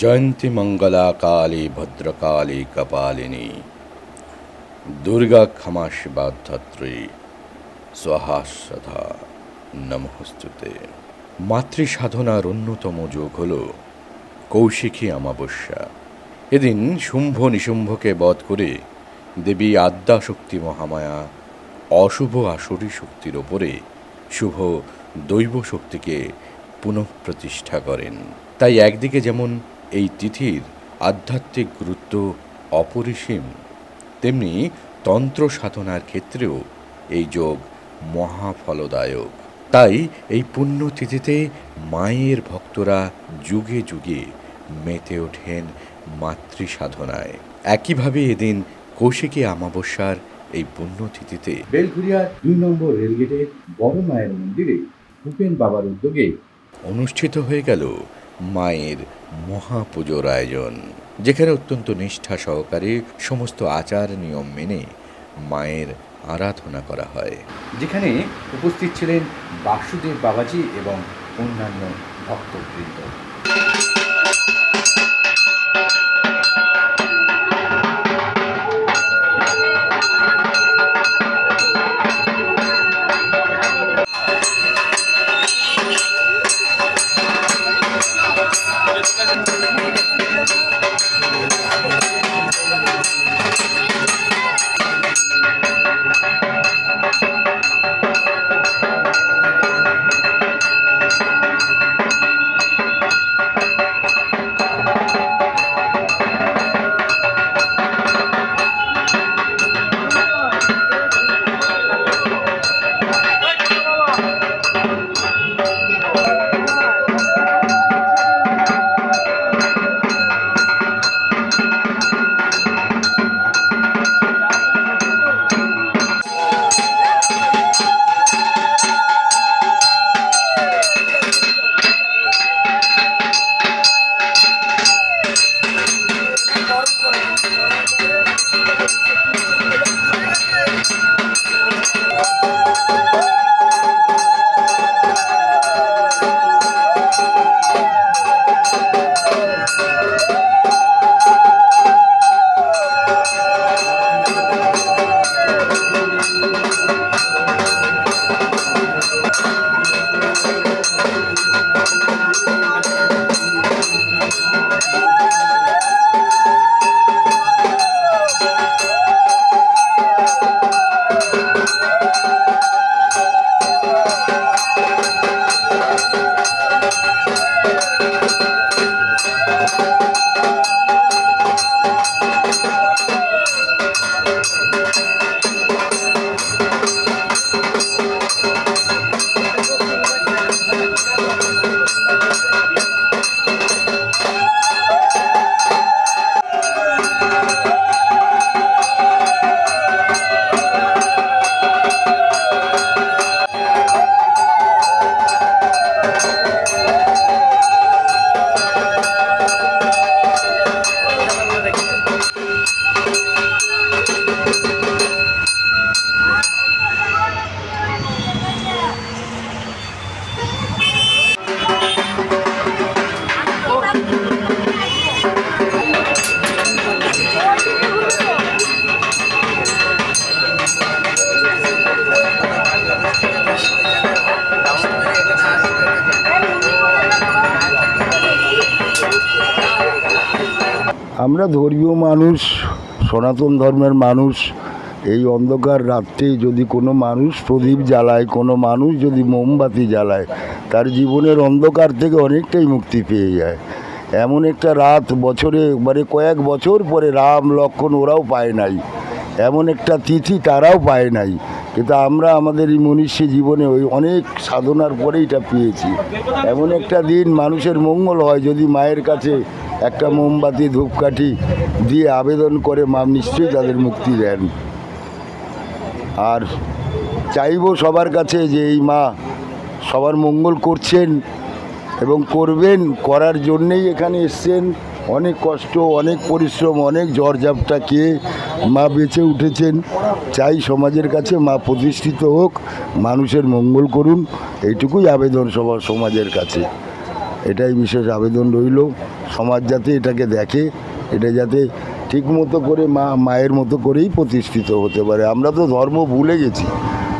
জয়ন্তী মঙ্গলা কালী ভদ্রকালী কপালিনী। দুর্গা ক্ষমা শিবাধাত্রী স্বহাসধা নমস্তুতে। মাতৃ সাধনার অন্যতম যোগ হল কৌশিকী অমাবস্যা। এদিন শুম্ভ নিশুম্ভকে বধ করে দেবী আদ্যা শক্তি মহামায়া অশুভ আসরী শক্তির ওপরে শুভ দৈব শক্তিকে পুনঃপ্রতিষ্ঠা করেন। তাই একদিকে যেমন এই তিথির আধ্যাত্মিক গুরুত্ব অপরিসীম। তেমনি তন্ত্র সাধনার ক্ষেত্রেও এই যোগ মহাফলদায়ক। তাই এই পুণ্যতিথিতে মায়ের ভক্তরা যুগে যুগে মেতে ওঠেন মাতৃ সাধনায়। একইভাবে এদিন কৌশিকী অমাবস্যার এই পুণ্যতিথিতে বেলঘুরিয়া দুই নম্বর রেলগেটের বড় মায়ের মন্দিরে ভূপেন বাবার উদ্যোগে অনুষ্ঠিত হয়ে গেল মায়ের মহাপুজোর আয়োজন, যেখানে অত্যন্ত নিষ্ঠা সহকারে সমস্ত আচার নিয়ম মেনে মায়ের আরাধনা করা হয়। যেখানে উপস্থিত ছিলেন বাসুদেব বাবাজি এবং অন্যান্য ভক্তবৃন্দ। আমরা ধর্মীয় মানুষ, সনাতন ধর্মের মানুষ, এই অন্ধকার রাত্রে যদি কোনো মানুষ প্রদীপ জ্বালায়, কোনো মানুষ যদি মোমবাতি জ্বালায়, তার জীবনের অন্ধকার থেকে অনেকটাই মুক্তি পেয়ে যায়। এমন একটা রাত বছরে মানে কয়েক বছর পরে রাম, লক্ষণ ওরাও পায় নাই। এমন একটা তিথি তারাও পায় নাই। কিন্তু আমরা আমাদের এই মনীষী জীবনে ওই অনেক সাধনার পরে এটা পেয়েছি। এমন একটা দিন মানুষের মঙ্গল হয় যদি মায়ের কাছে একটা মোমবাতি, ধূপকাঠি দিয়ে আবেদন করে মা নিশ্চয়ই তাদের মুক্তি দেন। আর চাইব সবার কাছে যে এই মা সবার মঙ্গল করছেন এবং করবেন, করার জন্যেই এখানে এসছেন। অনেক কষ্ট, অনেক পরিশ্রম, অনেক ঝড়ঝাপটা খেয়ে মা বেঁচে উঠেছেন। চাই সমাজের কাছে মা প্রতিষ্ঠিত হোক, মানুষের মঙ্গল করুন। এইটুকুই আবেদন সবার সমাজের কাছে। এটাই বিশেষ আবেদন রইল। সমাজ যাতে এটাকে দেখে, এটা যাতে ঠিক মতো করে মা, মায়ের মতো করেই প্রতিষ্ঠিত হতে পারে। আমরা তো ধর্ম ভুলে গেছি।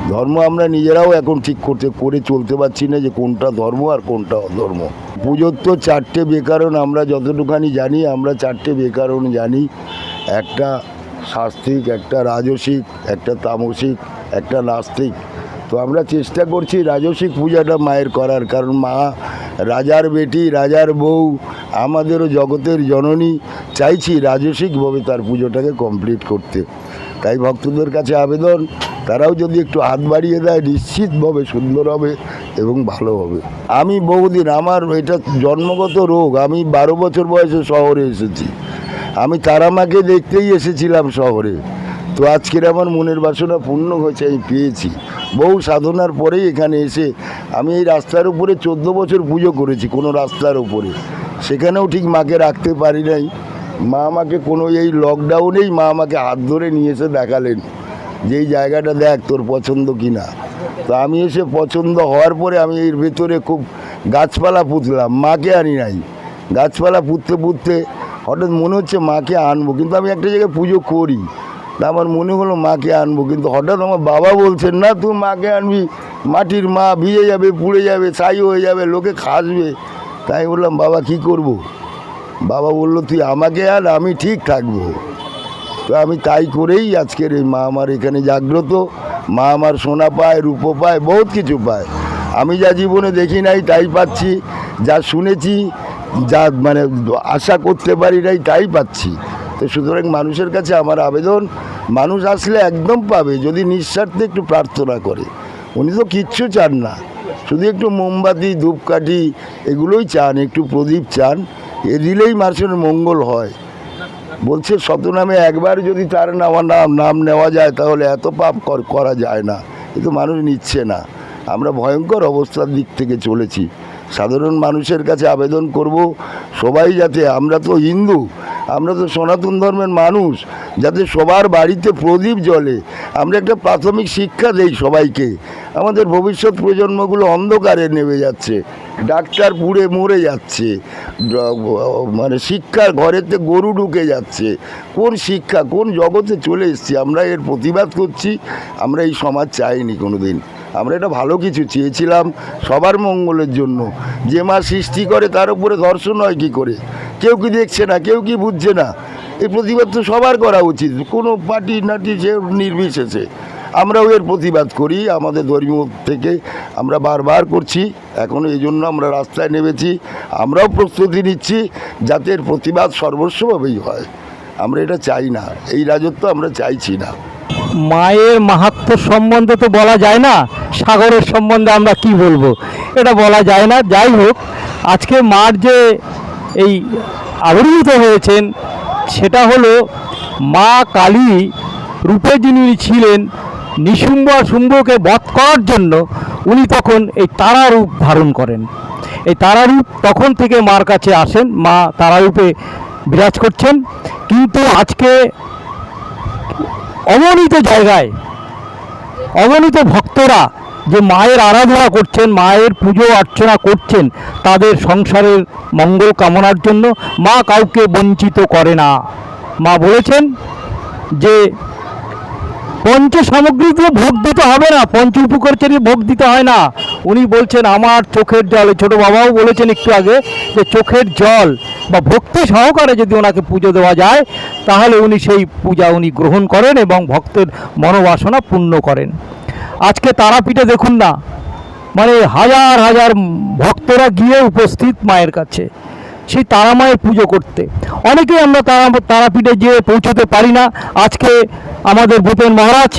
ধর্ম আমরা নিজেরাও এখন ঠিক করতে, করে চলতে পারছি না যে কোনটা ধর্ম আর কোনটা অধর্ম। পুজোর তো চারটে বেকারণ, আমরা যতটুখানি জানি, আমরা চারটে বেকারণ জানি। একটা শাস্তিক একটা রাজসিক, একটা তামসিক, একটা নাস্তিক। তো আমরা চেষ্টা করছি রাজসিক পূজাটা মায়ের করার, কারণ মা রাজার বেটি, রাজার বউ, আমাদেরও জগতের জননী, চাইছি রাজসিকভাবে তার পুজোটাকে কমপ্লিট করতে। তাই ভক্তদের কাছে আবেদন, তারাও যদি একটু হাত বাড়িয়ে দেয়, নিশ্চিতভাবে সুন্দর হবে এবং ভালো হবে। আমি বহুদিন, আমার এটা জন্মগত রোগ, আমি বারো বছর বয়সে শহরে এসেছি। আমি তারামাকে দেখতেই এসেছিলাম শহরে। তো আজকের আমার মনের বাসনা পূর্ণ হয়েছে, আমি পেয়েছি। বহু সাধনার পরেই এখানে এসে আমি এই রাস্তার উপরে চোদ্দ বছর পুজো করেছি, কোনো রাস্তার উপরে। সেখানেও ঠিক মাকে রাখতে পারি নাই। মা আমাকে কোনো এই লকডাউনেই মা আমাকে হাত ধরে নিয়ে এসে দেখালেন যে এই জায়গাটা দেখ তোর পছন্দ কি না তো আমি এসে পছন্দ হওয়ার পরে আমি এর ভেতরে খুব গাছপালা পুঁতলাম, মাকে আনি নাই। গাছপালা পুঁততে পুঁততে হঠাৎ মনে হচ্ছে মাকে আনব, কিন্তু আমি একটা জায়গায় পুজো করি। আমার মনে হলো মাকে আনব, কিন্তু হঠাৎ আমার বাবা বলছেন, না, তুই মাকে আনবি, মাটির মা ভিজে যাবে, পুড়ে যাবে, ছাই হয়ে যাবে, লোকে খাসবে। তাই বললাম, বাবা, কি করব। বাবা বলল, তুই আমাকে আন, আমি ঠিক থাকব। তো আমি তাই করেই আজকের এই মা আমার এখানে জাগ্রত। মা আমার সোনা পায়, রূপো পায়, বহুত কিছু পায়। আমি যা জীবনে দেখি নাই, তাই পাচ্ছি। যা শুনেছি, যা মানে আশা করতে পারি নাই, তাই পাচ্ছি। তো সুতরাং মানুষের কাছে আমার আবেদন, মানুষ আসলে একদম পাবে যদি নিঃস্বার্থে একটু প্রার্থনা করে। উনি তো কিচ্ছু চান না। শুধু একটু মোমবাতি, ধূপকাঠি এগুলোই চান, একটু প্রদীপ চান। এ দিলেই মানুষের মঙ্গল হয়। বলছে শতনামে একবার যদি তার নেওয়া নাম নাম নেওয়া যায় তাহলে এত পাপ করা যায় না। কিন্তু মানুষ নিচ্ছে না। আমরা ভয়ঙ্কর অবস্থার দিক থেকে চলেছি। সাধারণ মানুষের কাছে আবেদন করব। সবাই যাতে, আমরা তো হিন্দু, আমরা তো সনাতন ধর্মের মানুষ, যাতে সবার বাড়িতে প্রদীপ জ্বলে। আমরা একটা প্রাথমিক শিক্ষা দেই সবাইকে। আমাদের ভবিষ্যৎ প্রজন্মগুলো অন্ধকারে নেমে যাচ্ছে, ডাক্তার পুড়ে মরে যাচ্ছে মানে শিক্ষার ঘরেতে গরু ঢুকে যাচ্ছে। কোন শিক্ষা, কোন জগতে চলে এসেছি, আমরা এর প্রতিবাদ করছি, আমরা এই সমাজ চাইনি কোনো দিন আমরা এটা ভালো কিছু চেয়েছিলাম সবার মঙ্গলের জন্য। যে মা সৃষ্টি করে তার উপরে ধর্ষণ হয় কী করে? কেউ কি দেখছে না, কেউ কি বুঝছে না? এই প্রতিবাদ তো সবার করা উচিত। কোনো পার্টি নাটি সে নির্বিশেষে। আমরাও এর প্রতিবাদ করি, আমাদের ধর্মীয় থেকে আমরা বারবার করছি। এখনও এই জন্য আমরা রাস্তায় নেমেছি। আমরাও প্রস্তুতি নিচ্ছি যাতে এর প্রতিবাদ সর্বস্বভাবেই হয়। আমরা এটা চাই না। এই রাজত্ব আমরা চাইছি না। মায়ের মাহাত্ম সম্বন্ধে তো বলা যায় না, সাগরের সম্বন্ধে আমরা কি বলব? এটা বলা যায় না। যাই হোক, আজকে মার যে এই আবির্ভূত হয়েছেন, সেটা হলো মা কালী রূপে যিনি ছিলেন নিশুম্ভ আর শুম্ভকে বধ করার জন্য উনি তখন এই তারা রূপ ধারণ করেন। এই তারা রূপ তখন থেকে মার কাছে আসেন। মা তারা রূপে বিরাজ করছেন। কিন্তু আজকে অগণিত জায়গায় অগণিত ভক্তরা যে মায়ের আরাধনা করছেন, মায়ের পুজো অর্চনা করছেন, তাদের সংসারের মঙ্গল কামনার জন্য মা কাউকে বঞ্চিত করে না। মা বলেছেন যে, পঞ্চ সামগ্রীতে ভোগ দিতে হবে না, পঞ্চ উপকারচারী ভোগ দিতে হয় না। উনি বলছেন, আমার চোখের জল, ছোট বাবাও বলেছেন একটু আগে, যে চোখের জল বা ভক্তি সহকারে যদি ওনাকে পুজো দেওয়া যায়, তাহলে উনি সেই পূজা উনি গ্রহণ করেন এবং ভক্তের মনোবাসনা পূর্ণ করেন। আজকে তারাপীঠে দেখুন না মানে হাজার হাজার ভক্তরা গিয়ে উপস্থিত মায়ের কাছে। সেই তারা মায়ের পুজো করতে। অনেকেই আমরা তারা, তারাপীঠে যেয়ে পৌঁছতে পারি না। আজকে আমাদের ভূপেন মহারাজ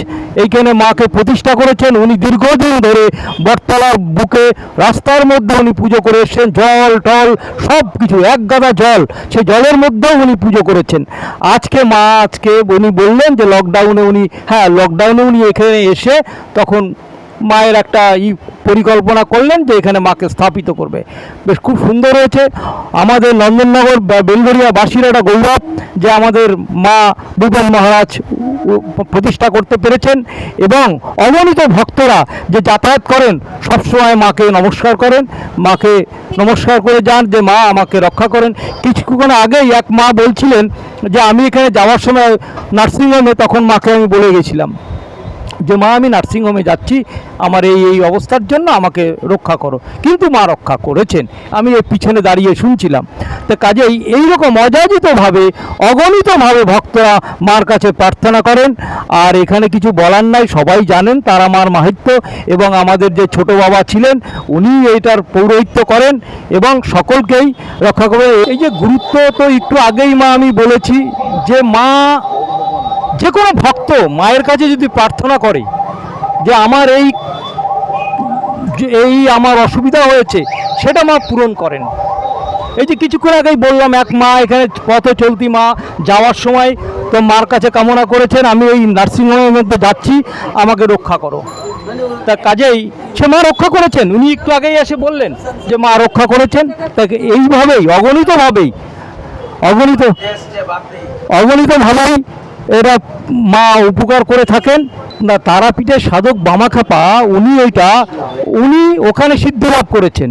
এইখানে মাকে প্রতিষ্ঠা করেছেন। উনি দীর্ঘদিন ধরে বটতলার বুকে রাস্তার মধ্যে উনি পুজো করে এসছেন। জল, টল, সব কিছু, এক গাদা জল, সেই জলের মধ্যেও উনি পুজো করেছেন। আজকে মা, আজকে উনি বললেন যে লকডাউনে উনি হ্যাঁ লকডাউনে উনি এখানে এসে তখন মায়ের একটা ই পরিকল্পনা করলেন যে এখানে মাকে স্থাপিত করবে। বেশ খুব সুন্দর হয়েছে। আমাদের নন্দননগর বা বেলগড়িয়া বাসীর একটা গৌরব যে আমাদের মা ভূপেন মহারাজ প্রতিষ্ঠা করতে পেরেছেন এবং অগণিত ভক্তরা যে যাতায়াত করেন, সবসময় মাকে নমস্কার করেন, মাকে নমস্কার করে যান যে মা আমাকে রক্ষা করেন। কিছুক্ষণ আগেই এক মা বলছিলেন যে, আমি এখানে যাওয়ার সময় নার্সিংহোমে, তখন মাকে আমি বলে গেছিলাম যে, মা, আমি নার্সিংহোমে যাচ্ছি আমার এই এই অবস্থার জন্য আমাকে রক্ষা করো। কিন্তু মা রক্ষা করেছেন। আমি এর পিছনে দাঁড়িয়ে শুনছিলাম। তো কাজেই এইরকম অযাচিতভাবে, অগণিতভাবে ভক্তরা মার কাছে প্রার্থনা করেন। আর এখানে কিছু বলার নাই, সবাই জানেন তারা মার মাহিত্য এবং আমাদের যে ছোট বাবা ছিলেন উনি এইটার পৌরোহিত্য করেন এবং সকলকেই রক্ষা করে এই যে গুরুত্ব তো একটু আগেই মা আমি বলেছি যে মা, যে কোনো ভক্ত মায়ের কাছে যদি প্রার্থনা করে যে আমার এই এই আমার অসুবিধা হয়েছে, সেটা মা পূরণ করেন। এই যে কিছুক্ষণ আগেই বললাম, এক মা এখানে পথে চলতি মা যাওয়ার সময় তো মার কাছে কামনা করেছেন, আমি এই নার্সিংহোমের মধ্যে যাচ্ছি, আমাকে রক্ষা করো। তা কাজেই সে মা রক্ষা করেছেন। উনি একটু আগেই এসে বললেন যে মা রক্ষা করেছেন। তাকে এইভাবেই, অগণিতভাবেই, অগণিত অগণিতভাবেই এরা মা উপকার করে থাকেন। না, তারাপীঠের সাধক বামাখাপা উনি ওইটা উনি ওখানে সিদ্ধ লাভ করেছেন।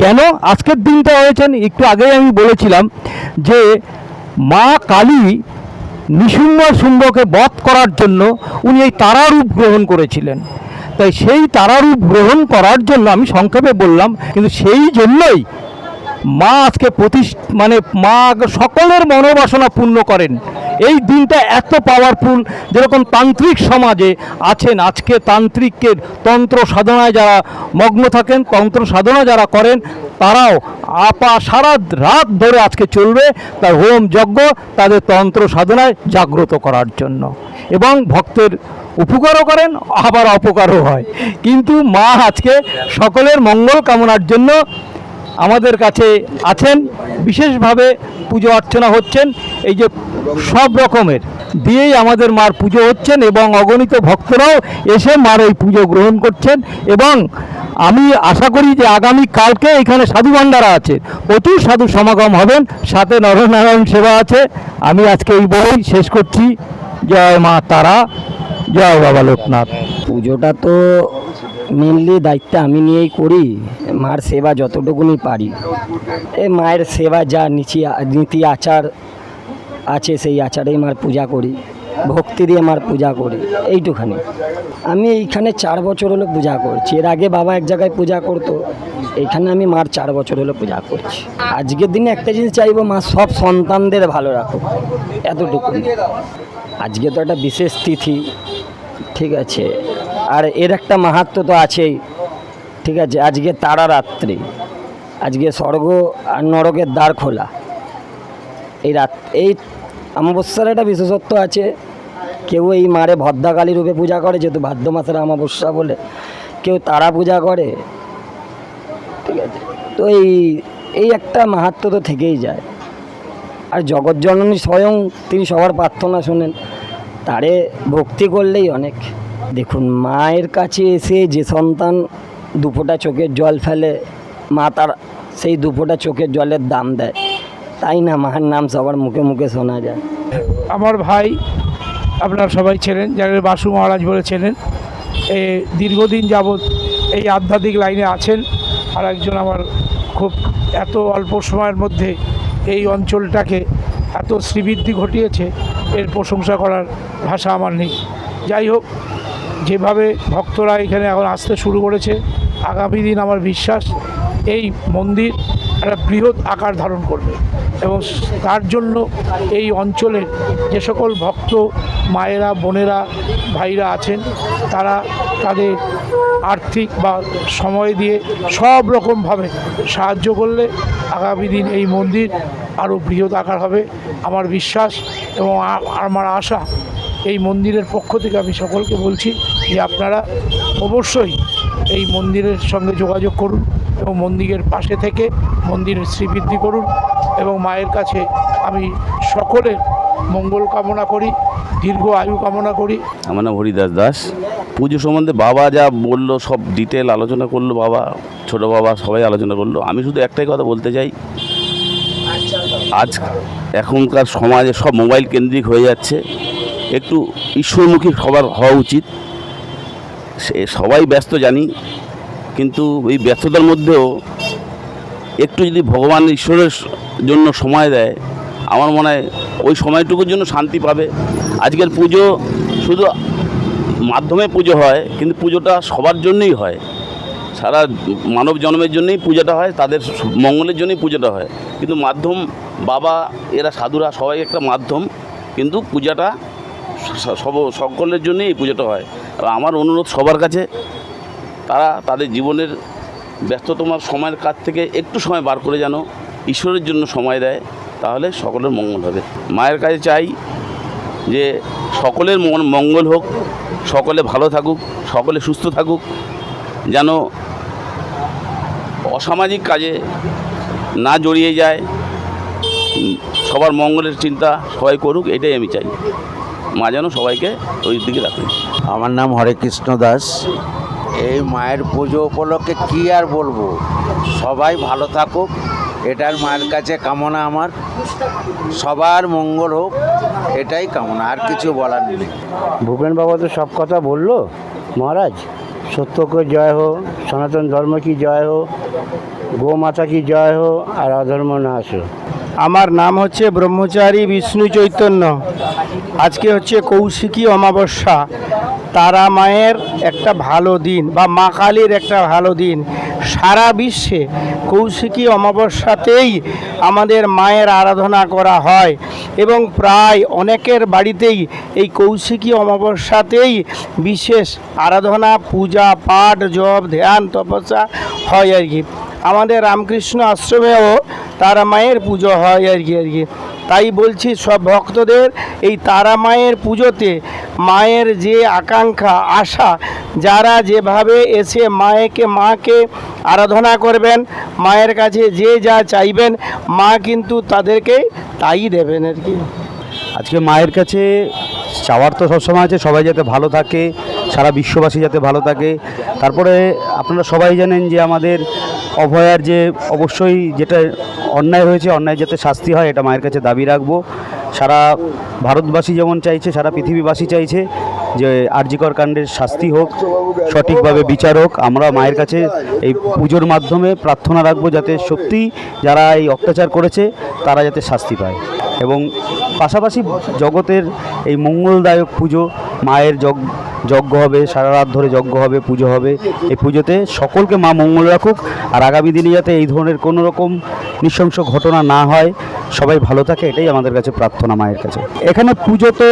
কেন? আজকের দিনটা হয়েছেন, একটু আগেই আমি বলেছিলাম যে, মা কালী নিশুম্ভ শুম্ভকে বধ করার জন্য উনি এই তারারূপ গ্রহণ করেছিলেন। তাই সেই তারারূপ গ্রহণ করার জন্য আমি সংক্ষেপে বললাম, কিন্তু সেই জন্যই মা আজকে প্রতিষ্ঠ মানে মা সকলের মনোবাসনা পূর্ণ করেন। এই দিনটা এত পাওয়ারফুল যেরকম তান্ত্রিক সমাজে আছেন, আজকে তান্ত্রিকের তন্ত্র সাধনায় যারা মগ্ন থাকেন, তন্ত্র সাধনা যারা করেন, তারাও আপা সারা রাত ধরে আজকে চলবে তার হোম যজ্ঞ, তাদের তন্ত্র সাধনায় জাগ্রত করার জন্য। এবং ভক্তের উপকারও করেন, আবার অপকারও হয়। কিন্তু মা আজকে সকলের মঙ্গল কামনার জন্য আমাদের কাছে আছেন, বিশেষভাবে পুজো অর্চনা হচ্ছেন। এই যে সব রকমের দিয়েই আমাদের মার পুজো হচ্ছেন এবং অগণিত ভক্তরাও এসে মার এই পুজো গ্রহণ করছেন এবং আমি আশা করি যে আগামী কালকে এখানে সাধু ভাণ্ডারা আছে, প্রচুর সাধু সমাগম হবেন, সাথে নরনারায়ণ সেবা আছে। আমি আজকে এই বই শেষ করছি। জয় মা তারা, জয় বাবা লোকনাথ। পুজোটা তো মেনলি দায়িত্ব আমি নিয়েই করি, মার সেবা যতটুকুনি পারি। এ মায়ের সেবা যা নিচি নীতি আচার আছে সেই আচারেই মার পূজা করি, ভক্তি দিয়ে মার পূজা করি, এইটুখানি। আমি এইখানে চার বছর হলো পূজা করছি, এর আগে বাবা এক জায়গায় পূজা করতো, এইখানে আমি মার চার বছর হলো পূজা করছি। আজকের দিনে একটা জিনিস চাইব, মা সব সন্তানদের ভালো রাখো এতটুকু। আজকে তো একটা বিশেষ তিথি, ঠিক আছে, আর এর একটা মাহাত্ম তো আছেই, ঠিক আছে, আজকে তারা রাত্রি আজকে স্বর্গ আর নরকের দ্বার খোলা, এই রাত এই অমাবস্যার একটা বিশেষত্ব আছে। কেউ এই মারে ভদ্রাকালী রূপে পূজা করে, যেহেতু ভাদ্র মাসের অমাবস্যা বলে। কেউ তারা পূজা করে। ঠিক আছে? তো এই এই একটা মাহাত্ম তো থেকেই যায়। আর জগৎজননী স্বয়ং তিনি সবার প্রার্থনা শোনেন। তারে ভক্তি করলেই অনেক। দেখুন, মায়ের কাছে এসে যে সন্তান দুপোটা চোখের জল ফেলে, মা তার সেই দুপোটা চোখের জলের দাম দেয়। তাই না, মায়ের নাম সবার মুখে মুখে শোনা যায়। আমার ভাই, আপনারা সবাই ছিলেন যাকে বাসু মহারাজ বলে চেনেন, এ দীর্ঘদিন যাবৎ এই আধ্যাত্মিক লাইনে আছেন, আর একজন আমার খুব এত অল্প সময়ের মধ্যে এই অঞ্চলটাকে এত শ্রীবৃদ্ধি ঘটিয়েছে, এর প্রশংসা করার ভাষা আমার নেই। যাই হোক, যেভাবে ভক্তরা এখানে এখন আসতে শুরু করেছে, আগামী দিন আমার বিশ্বাস, এই মন্দির একটা বৃহৎ আকার ধারণ করবে এবং তার জন্য এই অঞ্চলের যে সকল ভক্ত মায়েরা, বোনেরা, ভাইরা আছেন, তারা তাদের আর্থিক বা সময় দিয়ে সব রকমভাবে সাহায্য করলে আগামী দিন এই মন্দির আরও বৃহৎ আকার হবে। আমার বিশ্বাস এবং আমার আশা এই মন্দিরের পক্ষ থেকে আমি সকলকে বলছি যে আপনারা অবশ্যই এই মন্দিরের সঙ্গে যোগাযোগ করুন। এবং মন্দিরের পাশে থেকে মন্দিরের শ্রীবৃদ্ধি করুন এবং মায়ের কাছে আমি সকলের মঙ্গল কামনা করি, দীর্ঘ আয়ু কামনা করি। আমার নাম হরিদাস দাস। পুজো সম্বন্ধে বাবা যা বলল, সব ডিটেল আলোচনা করল বাবা, ছোট বাবা সবাই আলোচনা করল। আমি শুধু একটাই কথা বলতে চাই, আজ এখনকার সমাজে সব মোবাইল কেন্দ্রিক হয়ে যাচ্ছে। একটু ঈশ্বরমুখী সবার হওয়া উচিত। সে সবাই ব্যস্ত জানি কিন্তু এই ব্যর্থতার মধ্যেও একটু যদি ভগবান ঈশ্বরের জন্য সময় দেয়, আমার মনে হয় ওই সময়টুকুর জন্য শান্তি পাবে। আজকের পুজো শুধু মাধ্যমে পুজো হয়, কিন্তু পুজোটা সবার জন্যই হয়। সারা মানব জন্মের জন্যই পূজাটা হয়, তাদের মঙ্গলের জন্যই পুজোটা হয়। কিন্তু মাধ্যম, বাবা, এরা সাধুরা সবাই একটা মাধ্যম, কিন্তু পূজাটা সব, সকলের জন্যই এই পুজোটা হয়। আমার অনুরোধ সবার কাছে তারা তাদের জীবনের ব্যস্ততম সময়ের কাছ থেকে একটু সময় বার করে যেন ঈশ্বরের জন্য সময় দেয়, তাহলে সকলের মঙ্গল হবে। মায়ের কাছে চাই যে সকলের মঙ্গল- মঙ্গল হোক, সকলে ভালো থাকুক, সকলে সুস্থ থাকুক, যেন অসামাজিক কাজে না জড়িয়ে যায়, সবার মঙ্গলের চিন্তা সবাই করুক, এটাই আমি চাই। মা যেন সবাইকে ওই দিকে রাখেন আমার নাম হরে কৃষ্ণ দাস। এই মায়ের পুজো উপলক্ষে কি আর বলব? সবাই ভালো থাকুক এটার মায়ের কাছে কামনা আমার। সবার মঙ্গল হোক এটাই কামনা আর কিছু বলার নেই। ভূপেন বাবা তো সব কথা বলল মহারাজ? সত্যকে জয় হো সনাতন ধর্ম কি জয় হো গো মাতা কি জয় হো আর অধর্ম নাশ হো আমার নাম হচ্ছে ব্রহ্মচারী বিষ্ণু চৈতন্য। আজকে হচ্ছে কৌশিকী অমাবস্যা। তারা মায়ের একটা ভালো দিন বা মা কালীর একটা ভালো দিন। সারা বিশ্বে কৌশিকী অমাবস্যাতেই আমাদের মায়ের আরাধনা করা হয় এবং প্রায় অনেকের বাড়িতেই এই কৌশিকী অমাবস্যাতেই বিশেষ আরাধনা, পূজা, পাঠ, জপ, ধ্যান, তপস্যা হয় আর কি। আমাদের রামকৃষ্ণ আশ্রমেও তারা মায়ের পুজো হয় আর কি আর কি। তাই বলছি সব ভক্তদের এই তারা মায়ের পুজোতে মায়ের যে আকাঙ্ক্ষা, আশা, যারা যেভাবে এসে মায়েকে, মাকে আরাধনা করবেন, মায়ের কাছে যে যা চাইবেন, মা কিন্তু তাদেরকে তাই দেবেন আর কি। আজকে মায়ের কাছে চাওয়ার তো সবসময় আছে, সবাই যাতে ভালো থাকে, সারা বিশ্ববাসী যাতে ভালো থাকে। তারপরে আপনারা সবাই জানেন যে আমাদের অভয়ার যে অবশ্যই যেটা অন্যায় হয়েছে, অন্যায় যাতে শাস্তি হয়, এটা মায়ের কাছে দাবি রাখব। সারা ভারতবাসী যেমন চাইছে, সারা পৃথিবীবাসী চাইছে যে আরজিকর কাণ্ডের শাস্তি হোক, সঠিকভাবে বিচার হোক। আমরা মায়ের কাছে এই পুজোর মাধ্যমে প্রার্থনা রাখব যাতে সত্যি যারা এই অত্যাচার করেছে, তারা যাতে শাস্তি পায়। এবং পাশাপাশি জগতের এই মঙ্গলদায়ক পুজো মায়ের যজ্ঞ হবে, সারা রাত ধরে যজ্ঞ হবে, পুজো হবে। এই পুজোতে সকলকে মা মঙ্গল রাখুক। আর আগামী দিনে যাতে এই ধরনের কোনো রকম নৃশংস ঘটনা না হয়, সবাই ভালো থাকে, এটাই আমাদের কাছে প্রার্থনা মায়ের কাছে। এখানে পুজো তো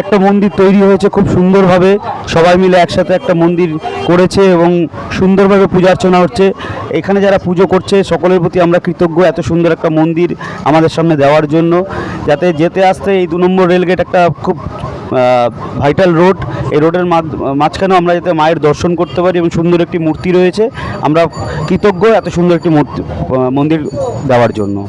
একটা মন্দির তৈরি হয়েছে খুব সুন্দরভাবে। সবাই মিলে একসাথে একটা মন্দির করেছে এবং সুন্দরভাবে পূজা অর্চনা হচ্ছে। এখানে যারা পুজো করছে, সকলের প্রতি আমরা কৃতজ্ঞ। এত সুন্দর একটা মন্দির আমাদের সামনে দেওয়ার জন্য। যাতে যেতে আসতে এই দু নম্বর রেলগেট একটা খুব ভাইটাল রোড এই রোডের মাঝ- মাঝখানেও আমরা যাতে মায়ের দর্শন করতে পারি এবং সুন্দর একটি মূর্তি রয়েছে, আমরা কৃতজ্ঞ এত সুন্দর একটি মূর্তি মন্দির দেওয়ার জন্য।